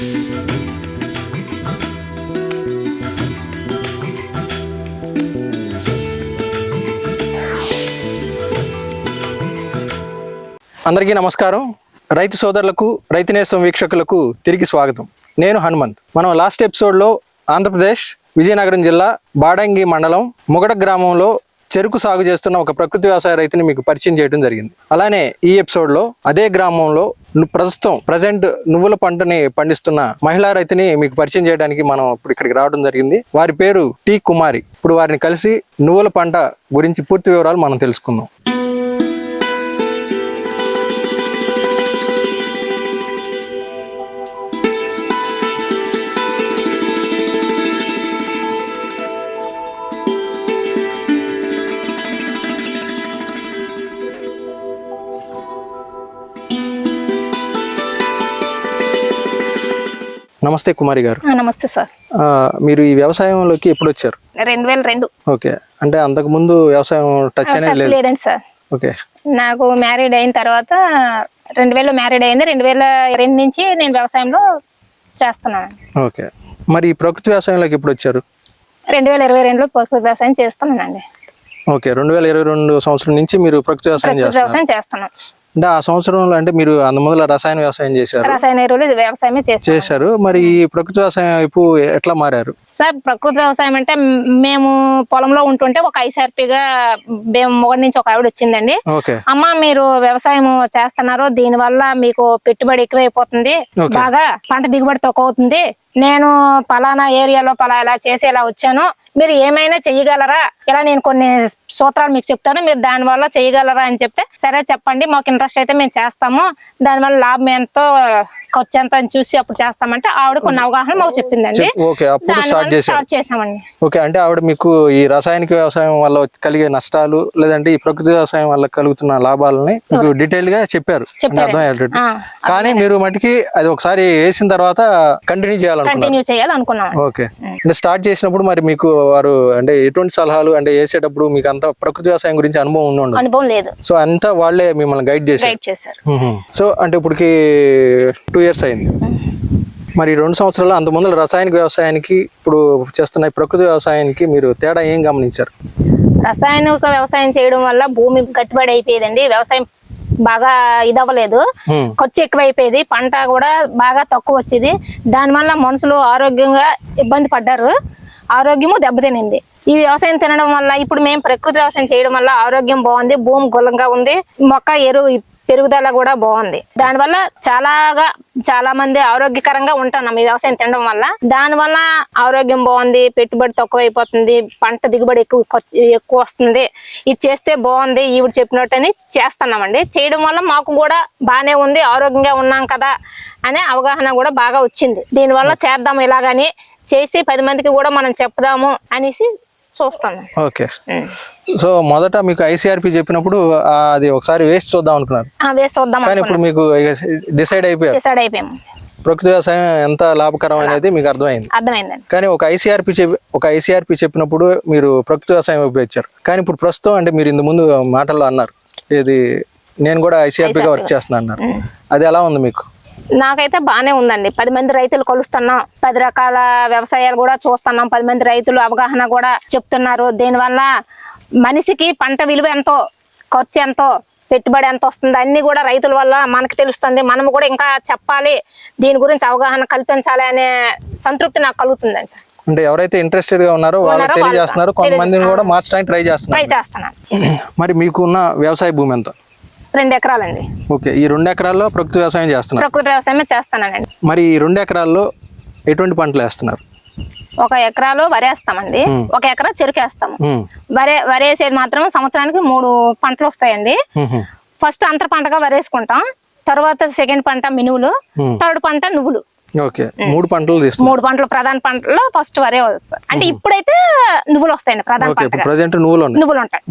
అందరికీ నమస్కారం. రైతు సోదరులకు రైతు నేస్తం వీక్షకులకు తిరిగి స్వాగతం. నేను హనుమంత్. మనం లాస్ట్ ఎపిసోడ్లో ఆంధ్రప్రదేశ్ విజయనగరం జిల్లా బాడంగి మండలం ముగడ గ్రామంలో చెరుకు సాగు చేస్తున్న ఒక ప్రకృతి వ్యవసాయ రైతుని మీకు పరిచయం చేయడం జరిగింది. అలానే ఈ ఎపిసోడ్లో అదే గ్రామంలో ప్రస్తుతం ప్రజెంట్ నువ్వుల పంటని పండిస్తున్న మహిళా రైతుని మీకు పరిచయం చేయడానికి మనం ఇప్పుడు ఇక్కడికి రావడం జరిగింది. వారి పేరు టి కుమారి. ఇప్పుడు వారిని కలిసి నువ్వుల పంట గురించి పూర్తి వివరాలు మనం తెలుసుకుందాం. నమస్తే కుమారి గారు. నమస్తే సార్. మీరు ఈ వ్యవసాయంలోకి ఎప్పుడు వచ్చారు రెండు వేల రెండు. ఓకే. అంటే అంతకు ముందు వ్యవసాయం టచ్ అనేది లేదండి సార్. ఓకే. నాకు మ్యారీడ్ అయిన తర్వాత రెండు వేలలో మ్యారీడ్ అయింది రెండు వేల రెండు నుంచి నేను వ్యవసాయంలో చేస్తున్నాను ఓకే. మరి ప్రకృతి వ్యవసాయంలోకి ఎప్పుడు వచ్చారు రెండు వేల ఇరవై రెండులో ప్రకృతి వ్యవసాయం చేస్తున్నానండి. ఓకే. రెండు వేల ఇరవై రెండు సంవత్సరం నుంచి మీరు ప్రకృతి వ్యవసాయం వ్యవసాయం చేస్తున్నాం. అంటే ఆ సంవత్సరంలో అంటే మీరు అంత మొదల రసాయన వ్యవసాయం చేశారు. రసాయన ఎరువులు వ్యవసాయమే చేస్తాం చేశారు. మరి ఈ ప్రకృతి వ్యవసాయం వైపు ఎట్లా మారారు? సార్ ప్రకృతి వ్యవసాయం అంటే మేము పొలంలో ఉంటుంటే ఒక ఐసార్పిగా మేము మొగడి నుంచి ఒక ఆవిడ వచ్చిందండి. అమ్మ మీరు వ్యవసాయం చేస్తున్నారు దీని వల్ల మీకు పెట్టుబడి ఎక్కువైపోతుంది. బాగా పంట దిగుబడి తక్కువ అవుతుంది. నేను పలానా ఏరియాలో పలా ఇలా చేసి ఇలా వచ్చాను. మీరు ఏమైనా చెయ్యగలరా? ఇలా నేను కొన్ని సూత్రాలు మీకు చెప్తాను. మీరు దాని వల్ల చేయగలరా అని చెప్తే సరే చెప్పండి. మాకు ఇంట్రెస్ట్ అయితే మేము చేస్తాము. దానివల్ల లాభం ఎంతో ఖర్చు ఎంత అని చూసి అప్పుడు చేస్తామంటే ఆవిడ కొన్ని అవగాహన మాకు చెప్పిందండి. చెప్- ఓకే అప్పుడు స్టార్ట్ చేసామండి ఓకే అంటే ఆవిడ మీకు ఈ రాసాయనిక వ్యవసాయం వల్ల కలిగే నష్టాలు లేదంటే ఈ ప్రకృతి వ్యవసాయం వల్ల కలుగుతున్న లాభాలని మీకు డీటెయిల్గా చెప్పారు. అర్థమయ్యేటట్టు. ఆ, కానీ మీరు మటుకి అది ఒకసారి వేసిన తర్వాత కంటిన్యూ చేయాలనుకున్నారు. కంటిన్యూ చేయాలనుకున్నాం ఓకే. అంటే స్టార్ట్ చేసినప్పుడు మరి మీకు వారు అంటే ఎటువంటి సలహాలు అంటే వేసేటప్పుడు మీకు అంత ప్రకృతి వ్యవసాయం గురించి అనుభవం ఉండి ఉండదు. అనుభవం లేదు. సో అంతా వాళ్ళే మిమ్మల్ని గైడ్ చేశారు. మ్మ్. సో అంటే ఇప్పటికి టూ ఇయర్స్ అయింది. మరి రెండు సంవత్సరాలు అంత ముందు రసాయనిక వ్యవసాయానికి ఇప్పుడు చేస్తున్న ప్రకృతి వ్యవసాయానికి మీరు తేడా ఏం గమనించారు? రసాయనిక వ్యవసాయం చేయడం వల్ల భూమి గట్టిబడి అయిపోయేదండి. వ్యవసాయం బాగా ఇదవ్వలేదు. ఖర్చు ఎక్కువైపోయేది. పంట కూడా బాగా తక్కువ వచ్చేది. దానివల్ల మనుషులు ఆరోగ్యంగా ఇబ్బంది పడ్డారు. ఆరోగ్యము దెబ్బతినింది. ఈ వ్యవసాయం తినడం వల్ల ఇప్పుడు మేము ప్రకృతి వ్యవసాయం చేయడం వల్ల ఆరోగ్యం బాగుంది. భూమి గులంగా ఉంది. మొక్క ఎరువు పెరుగుదల కూడా బాగుంది. దానివల్ల చాలాగా చాలా మంది ఆరోగ్యకరంగా ఉంటున్నాం ఈ వ్యవసాయం తినడం వల్ల. దానివల్ల ఆరోగ్యం బాగుంది పెట్టుబడి తక్కువ అయిపోతుంది పంట దిగుబడి ఎక్కువ ఖర్చు ఎక్కువ వస్తుంది. ఇది చేస్తే బాగుంది ఈవిడ చెప్పినట్టని చేస్తున్నామండి. చేయడం వల్ల మాకు కూడా బాగానే ఉంది ఆరోగ్యంగా ఉన్నాం కదా అనే అవగాహన కూడా బాగా వచ్చింది. దీనివల్ల చేద్దాం ఇలాగని చేసి పది మందికి కూడా మనం చెప్దాము అనేసి చూస్తున్నాం ఓకే. సో మొదట మీకు ఐసీఆర్పి చెప్పినప్పుడు అది ఒకసారి వేసి చూద్దాం అనుకున్నారు. వేసి చూద్దాం కానీ ఇప్పుడు మీకు డిసైడ్ అయిపోయారు. డిసైడ్ అయిపోయాము. ప్రకృతి వ్యవసాయం ఎంత లాభకరం అనేది మీకు అర్థమైంది. అర్థమైందండి. కానీ ఒక ఐసీఆర్పి చెప్పి ఒక ఐసీఆర్పి చెప్పినప్పుడు మీరు ప్రకృతి వ్యవసాయం వైపు వచ్చారు. కానీ ఇప్పుడు ప్రస్తుతం అంటే మీరు ఇంత ముందు మాటల్లో అన్నారు. ఇది నేను కూడా ఐసీఆర్పిగా వర్క్ చేస్తున్నాను అన్నారు. అది ఎలా ఉంది మీకు? నాకైతే బాగానే ఉందండి. పది మంది రైతులు కలుస్తున్నాం పది రకాల వ్యవసాయాలు కూడా చూస్తున్నాం. పది మంది రైతులు అవగాహన కూడా చెప్తున్నారు. దీనివల్ల మనిషికి పంట విలువ ఎంతో ఖర్చు ఎంతో పెట్టుబడి ఎంత వస్తుంది అన్ని కూడా రైతుల వల్ల మనకు తెలుస్తుంది. మనం కూడా ఇంకా చెప్పాలి దీని గురించి అవగాహన కల్పించాలి అనే సంతృప్తి నాకు కలుగుతుందండి సార్. అంటే ఎవరైతే ఇంట్రెస్టెడ్గా ఉన్నారో వాళ్ళకి ఉన్నారో తెలియజేస్తున్నారు. కొంతమందిని కూడా మార్చడానికి ట్రై చేస్తున్నారు. ట్రై చేస్తున్నాను. మరి మీకున్న వ్యవసాయ భూమి ఎంత? రెండు ఎకరాలండి. ఓకే ఈ రెండు ఎకరాల్లో ప్రకృతి వ్యవసాయం చేస్తున్నారు. ప్రకృతి వ్యవసాయమే చేస్తానండి. మరి ఈ రెండు ఎకరాల్లో ఎటువంటి పంటలు వేస్తున్నారు? ఒక ఎకరాలో వరేస్తామండి. ఒక ఎకరా చెరుకు వేస్తాము. వరే వరేసేది మాత్రం సంవత్సరానికి మూడు పంటలు వస్తాయండి. ఫస్ట్ అంతర పంటగా వరేసుకుంటాం. తర్వాత సెకండ్ పంట మినువులు. థర్డ్ పంట నువ్వులు. ఓకే. మూడు పంటలు మూడు పంటలు ప్రధాన పంటలో ఫస్ట్ వరే వస్తాయి అంటే ఇప్పుడైతే నువ్వులు వస్తాయండి ప్రధాన ప్రజెంట్ నువ్వులు నువ్వులు ఉంటాయి.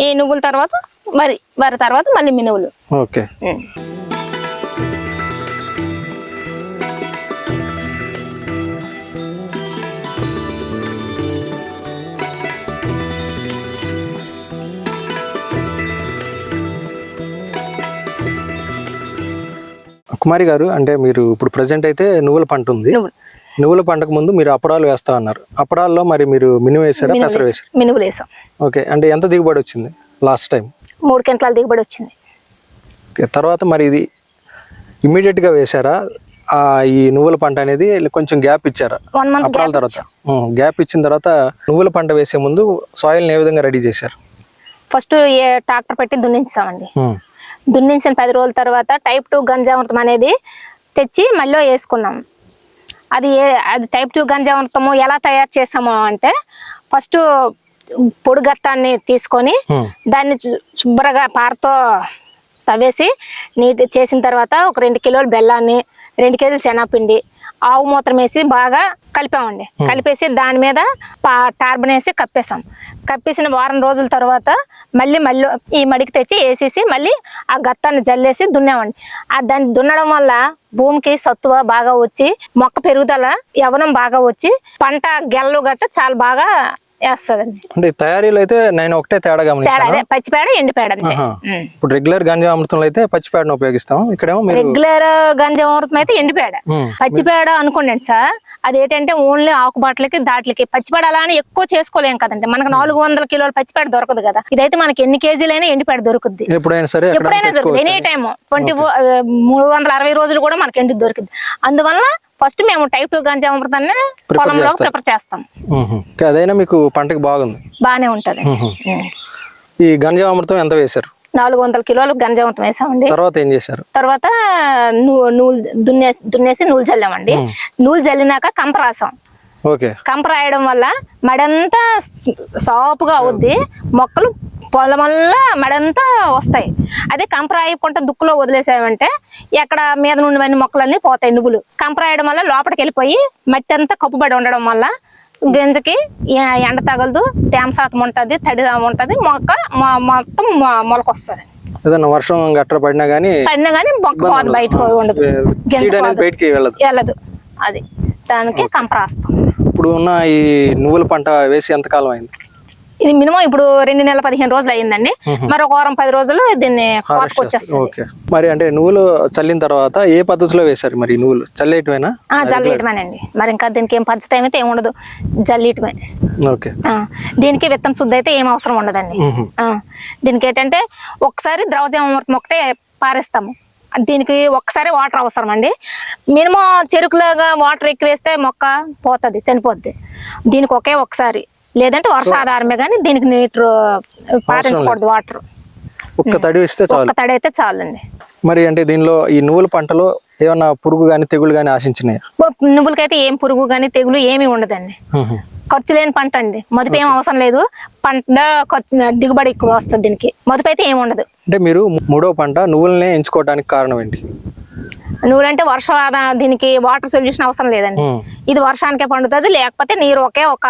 ఈ నువ్వుల తర్వాత వరి వరి తర్వాత మళ్ళీ మినువులు ఓకే. కుమారి గారు అంటే మీరు ఇప్పుడు ప్రజెంట్ అయితే నువ్వుల పంట ఉంది. నువ్వులు పంటకు ముందు మీరు అపరాలు వేస్తా అన్నారు. అపరాల్లో మరి మీరు మినుము వేసారా పెసర వేసారు? మినుగులు వేసాం. ఓకే అంటే ఎంత దిగుబడి వచ్చింది లాస్ట్ టైం మూడు క్వింటాల దిగుబడి వచ్చింది. ఓకే తర్వాత మరి ఇది ఇమ్మీడియట్గా వేసారా? ఆ, ఈ నువ్వుల పంట అనేది కొంచెం గ్యాప్ ఇచ్చారా? అపరాల తర్వాత. గ్యాప్ ఇచ్చిన తర్వాత నువ్వుల పంట వేసే ముందు సాయిల్ని ఏ విధంగా రెడీ చేశారు? ఫస్ట్ ట్రాక్టర్ పెట్టి దున్నించామండి. దున్నించిన పది రోజుల తర్వాత టైప్ టూ గంజామృతం అనేది తెచ్చి మళ్ళీ వేసుకున్నాం. అది ఏ అది టైప్ టూ గంజామృతము ఎలా తయారు చేసాము అంటే ఫస్ట్ పొడి గత్తాన్ని తీసుకొని దాన్ని శుభ్రంగా పారతో తవ్వేసి నీట్ చేసిన తర్వాత ఒక రెండు కిలోలు బెల్లాన్ని రెండు కేజీలు శనగపిండి ఆవు మూత్రం వేసి బాగా కలిపామండి. కలిపేసి దాని మీద పా టార్బన్ వేసి కప్పేసాం కప్పేసిన వారం రోజుల తర్వాత మళ్ళీ మళ్ళీ ఈ మడికి తెచ్చి వేసేసి మళ్ళీ ఆ గత్తాన్ని జల్లేసి దున్నామండి. ఆ దాన్ని దున్నడం వల్ల భూమికి సత్తువ బాగా వచ్చి మొక్క పెరుగుదల యవనం బాగా వచ్చి పంట గెల్లు గట్ట చాలా బాగా వేస్తుందండి. అంటే తయారీలో అయితే నేను ఒకటే తేడా గమనించాను? పచ్చిపేడ ఎండిపేడ. ఇప్పుడు రెగ్యులర్ గంజా అమృతంలో అయితే పచ్చిపేడను ఉపయోగిస్తాం. ఇక్కడేమో రెగ్యులర్ గంజామృతం అయితే ఎండిపేడ. పచ్చిపేడ అనుకోండి సార్ అదేంటంటే ఓన్లీ ఆకుబాట్లకి దాట్లకి. పచ్చిపేడ అలా అని ఎక్కువ చేసుకోలేం కదండి. మనకు నాలుగు వందల కిలోల పచ్చిపేడ దొరకదు కదా. ఇదైతే మనకి ఎన్ని కేజీలైనా ఎండిపేడ దొరుకుద్ది. ఎప్పుడైనా సరే ఎప్పుడైనా దొరుకుతుంది ఎనీ టైమ్ ట్వంటీ మూడు వందల అరవై రోజులు కూడా మనకి ఎండి దొరుకుద్ది. అందువల్ల ఫస్ట్ మేము టైప్ టూ గంజామృతాన్ని పొలంలో ప్రిపేర్ చేస్తాం. అదైనా మీకు పంటకి బాగుంది. బాగానే ఉంటది. ఈ గంజా అమృతం ఎంత వేశారు? నాలుగు వందల కిలోలు గంజామృతం వేసామండి. తర్వాత ఏం చేశారు? తర్వాత నూలు దున్నేసి దున్నేసి నూలు చల్లామండి నూలు చల్లినాక కంప రాసాం. ఓకే. కంప రాయడం వల్ల మడంతా సాపుగా అవుద్ది. మొక్కలు పొలమల్లా మడంతా వస్తాయి. అదే కంప రాయకుండా దుక్కులో వదిలేసామంటే ఎక్కడ మీద నుండి మొక్కలన్నీ పోతాయి నువ్వులు. కంప రాయడం వల్ల లోపలికి వెళ్ళిపోయి మట్టి అంతా కప్పుబడి ఉండడం వల్ల గింజకి ఎండ తగలదు తేమ శాతం ఉంటుంది తడి ఉంటుంది మొక్క మొత్తం మొలకొస్తుంది. ఏదన్నా వర్షం గట్ర పడినా కానీ పడినా కానీ మొక్క బయటకు ఉండదు. బయటికి వెళ్ళదు. వెళ్ళదు. అది దానికి కంప రాస్తాం. ఇప్పుడు ఉన్న ఈ నువ్వుల పంట వేసి ఎంత కాలం అయింది? ఇది మినిమం ఇప్పుడు రెండు నెలల పదిహేను రోజులు అయ్యిందండి. మరి ఒక వారం పది రోజులు దీన్ని వచ్చేస్తుంది. మరి అంటే నువ్వులు చల్లిన తర్వాత ఏ పద్ధతిలో వేశారు మరి నువ్వులు? చల్లేయటమేనా ఆ, జల్లీయటమేనండి మరి ఇంకా దీనికి ఏం పద్ధతి అయితే ఏమి ఉండదు. జల్లీయటమే ఓకే. దీనికి విత్తన శుద్ధి అయితే ఏం అవసరం ఉండదండి. దీనికి ఏంటంటే ఒకసారి ద్రవజామృతం ఒకటే పారేస్తాము. దీనికి ఒక్కసారి వాటర్ అవసరం అండి. మినిమం చెరుకులాగా వాటర్ ఎక్కువ వేస్తే మొక్క పోతుంది చనిపోద్ది. దీనికి ఒకే ఒకసారి. లేదంటే వర్షాధారమే కానీ దీనికి నీరు పారించకూడదు వాటర్. ఒక్క తడి వేస్తే చాలు. ఒక్క తడి అయితే చాలండి. మరి అంటే దీనిలో ఈ నువ్వుల పంటలో ఏమన్నా పురుగు కానీ తెగులు కానీ ఆశించినాయా? నువ్వులకైతే ఏం పురుగు కానీ తెగులు ఏమీ ఉండదండి. ఖర్చు లేని పంట అండి. మదుపు ఏం అవసరం లేదు. పంట ఖర్చు దిగుబడి ఎక్కువ వస్తుంది దీనికి. మదుపు అయితే ఏమి ఉండదు. అంటే మీరు మూడో పంట నువ్వులనే ఎంచుకోవడానికి కారణం ఏంటి? నువ్వులంటే వర్ష దీనికి వాటర్ సొల్యూషన్ అవసరం లేదండి. ఇది వర్షానికే పండుతుంది లేకపోతే నీరు ఒకే ఒక.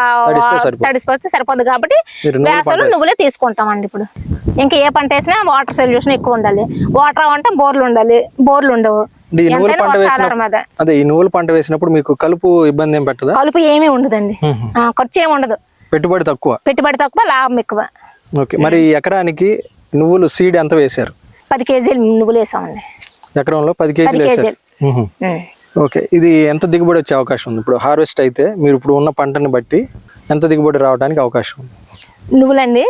తడిసిపోతే సరిపోదు కాబట్టి మీరు నువ్వుల వేసవిలో నువ్వులే తీసుకుంటామండి ఇప్పుడు. ఇంకా ఏ పంట వేసినా వాటర్ సొల్యూషన్ ఎక్కువ ఉండాలి. వాటర్ అంటే బోర్లు ఉండాలి బోర్లు ఉండవు. ఈ నువ్వుల పంట వేసినప్పుడు అదే. ఈ నువ్వుల పంట వేసినప్పుడు మీకు కలుపు ఇబ్బంది ఏం పెట్టదా? కలుపు ఏమీ ఉండదండి. ఖర్చు ఏమి ఉండదు. పెట్టుబడి తక్కువ? పెట్టుబడి తక్కువ లాభం ఎక్కువ. ఓకే మరి ఎకరానికి నువ్వులు సీడ్ ఎంత వేశారు? పది కేజీలు నువ్వులు వేసామండి. ఎకరంలో పది కేజీలు. ఉం. ఓకే. ఇది ఎంత దిగుబడి వచ్చే అవకాశం ఉంది? ఇప్పుడు హార్వెస్ట్ అయితే మీరు ఇప్పుడు ఉన్న పంటని బట్టి ఎంత దిగుబడి రావడానికి అవకాశం ఉంది? నువ్వులండి.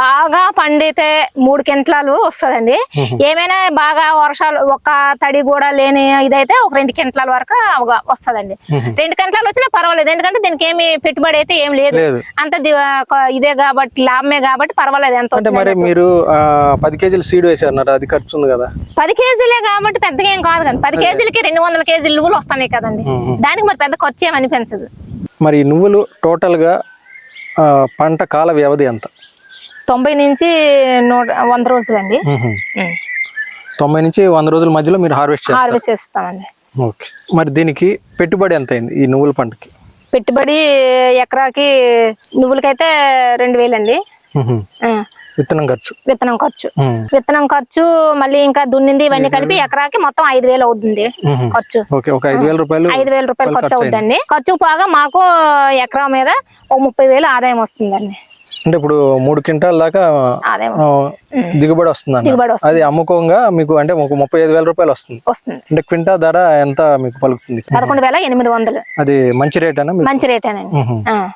బాగా పండితే మూడు కింటాలు వస్తుందండి. ఏమైనా బాగా వర్షాలు ఒక తడి కూడా లేని ఇదైతే ఒక రెండు కింటాల వరకు వస్తదండి. రెండు కింటాలు వచ్చినా పర్వాలేదు. ఎందుకంటే దీనికి ఏమి పెట్టుబడి అయితే ఏం లేదు. అంత ఇదే కాబట్టి లాభమే కాబట్టి పర్వాలేదు ఎంత అంటే మరి మీరు పది కేజీలు సీడ్ వేసారు అది ఖర్చు ఉంది కదా. పది కేజీలే కాబట్టి పెద్దగా ఏం కాదు కానీ పది కేజీలకి రెండు వందల కేజీలు నువ్వులు వస్తున్నాయి కదండి. దానికి మరి పెద్ద ఖర్చు ఏమి అనిపించదు. మరి నువ్వులు టోటల్గా ఆ, పంట కాల వ్యవధి ఎంత? తొంభై నుంచి నూట వంద రోజులండి. తొంభై నుంచి వంద రోజుల మధ్యలో మీరు హార్వెస్ట్ హార్వెస్ట్ చేస్తామండి. ఓకే. మరి దీనికి పెట్టుబడి ఎంత అయింది ఈ నువ్వుల పంటకి? పెట్టుబడి ఎకరాకి నువ్వులకైతే రెండు వేలండి. విత్తనం ఖర్చు. విత్తనం ఖర్చు. విత్తనం ఖర్చు మళ్ళీ ఇంకా దున్నింది ఇవన్నీ కలిపి ఎకరాకి మొత్తం ఐదు వేలు అవుతుంది. ఖర్చు. ఓకే ఒక ఐదు వేల రూపాయలు ఐదు వేల రూపాయలు ఖర్చు అవుతుందండి. ఖర్చు పోగా మాకు ఎకరా మీద ఒక ముప్పై వేలు ఆదాయం వస్తుందండి. అంటే ఇప్పుడు మూడు క్వింటాల దాకా దిగుబడి వస్తుంది. అది అమ్ముకోగా మీకు అంటే ముప్పై ఐదు వేల రూపాయలు వస్తుంది. అంటే క్వింటా ధర ఎంత మీకు పలుకుతుంది? పదకొండు వేల ఎనిమిది వందలు. అది మంచి రేట్ అన్న మంచి. ఆ.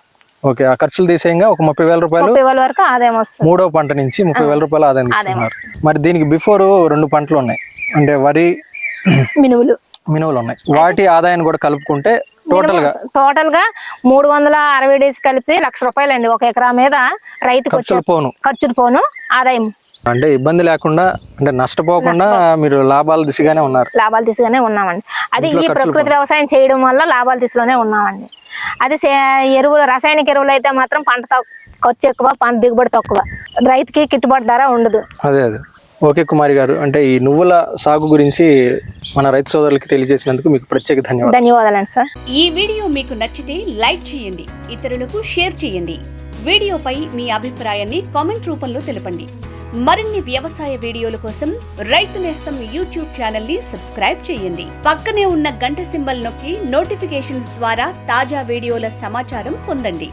ఓకే ఆ ఖర్చులు తీసేయంగా ఒక ముప్పై వేల రూపాయలు వరకు ఆదాయం వస్తుంది. మూడో పంట నుంచి ముప్పై వేల రూపాయలు ఆదాయం మరి దీనికి బిఫోర్ రెండు పంటలు ఉన్నాయి. అంటే వరి మినువులు. మినువులు ఉన్నాయి వాటి ఆదాయాన్ని కూడా కలుపుకుంటే టోటల్గా టోటల్గా మూడు వందల అరవై డేస్ కలిపి లక్ష రూపాయలండి. ఒక ఎకరా మీద వచ్చే ఖర్చులు పోను. ఖర్చులు పోను ఆదాయం. అంటే ఇబ్బంది లేకుండా అంటే నష్టపోకుండా మీరు లాభాల దిశగానే ఉన్నారు. లాభాలు తీసుకునే ఉన్నామండి. అది ఈ ప్రకృతి వ్యవసాయం చేయడం వల్ల లాభాల దిశలోనే ఉన్నామండి. అది ఎరువులు రసాయనిక ఎరువులు అయితే మాత్రం పంట ఖర్చు ఎక్కువ పంట దిగుబడి తక్కువ. రైతుకి గిట్టుబాటు ధర ఉండదు. అదే అదే. ఓకే కుమారి గారు అంటే ఈ నువ్వుల సాగు గురించి మన రైతు సోదరులకి తెలియజేసినందుకు మీకు ప్రత్యేక ధన్యవాదాలు. ధన్యవాదాలండి సార్. ఈ వీడియో మీకు నచ్చితే లైక్ చేయండి ఇతరులకు షేర్ చేయండి. వీడియోపై మీ అభిప్రాయాన్ని కామెంట్ రూపంలో తెలపండి. మరిన్ని వ్యవసాయ వీడియోల కోసం రైతు నేస్తం యూట్యూబ్ ఛానల్ని సబ్స్క్రైబ్ చేయండి. పక్కనే ఉన్న గంట సింబల్ నొక్కి నోటిఫికేషన్స్ ద్వారా తాజా వీడియోల సమాచారం పొందండి.